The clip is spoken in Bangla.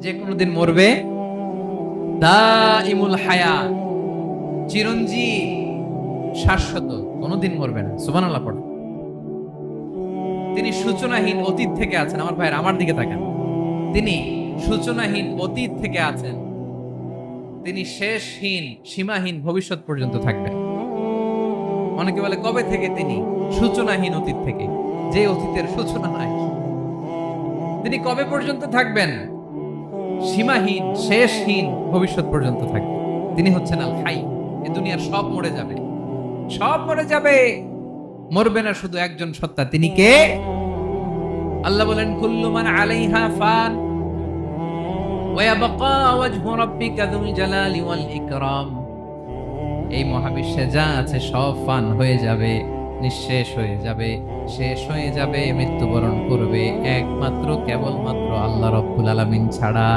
যে কোনোদিন মরবে দা ইমুল হায়া, চিরঞ্জীব, শাশ্বত, কোনোদিন মরবে না। সুবান আল্লাহ পড়ো। তিনি সূচনাহীন অতীত থেকে আছেন। আমার ভাইয়ের আমার দিকে তাকান। তিনি সূচনাহীন অতীত থেকে আছেন। তিনি শেষহীন, সীমাহীন ভবিষ্যৎ পর্যন্ত থাকবেন। অনেকে বলে, কবে থেকে তিনি সূচনাহীন অতীত থেকে? যে অতীতের সূচনা নাই। তিনি কবে পর্যন্ত থাকবেন? সীমাহীন, শেষহীন ভবিষ্যৎ পর্যন্ত থাকবেন তিনি হচ্ছেন আল খাই এ দুনিয়ার সব মরে যাবে। সব মরে যাবে। মরবে না শুধু একজন সত্তা, তিনি কে? আল্লাহ বলেন, কুল্লু মান আলাইহা ফান ওয়াজহু রাব্বিকা যুল জালালি ওয়াল ইকরাম। এই মহাবিশ্বে যা আছে সব ফান হয়ে যাবে। নিঃশেষ হয়ে যাবে শেষ হয়ে যাবে মৃত্যুবরণ করবে একমাত্র কেবলমাত্র আল্লাহ রব্বুল আলমিন ছাড়া।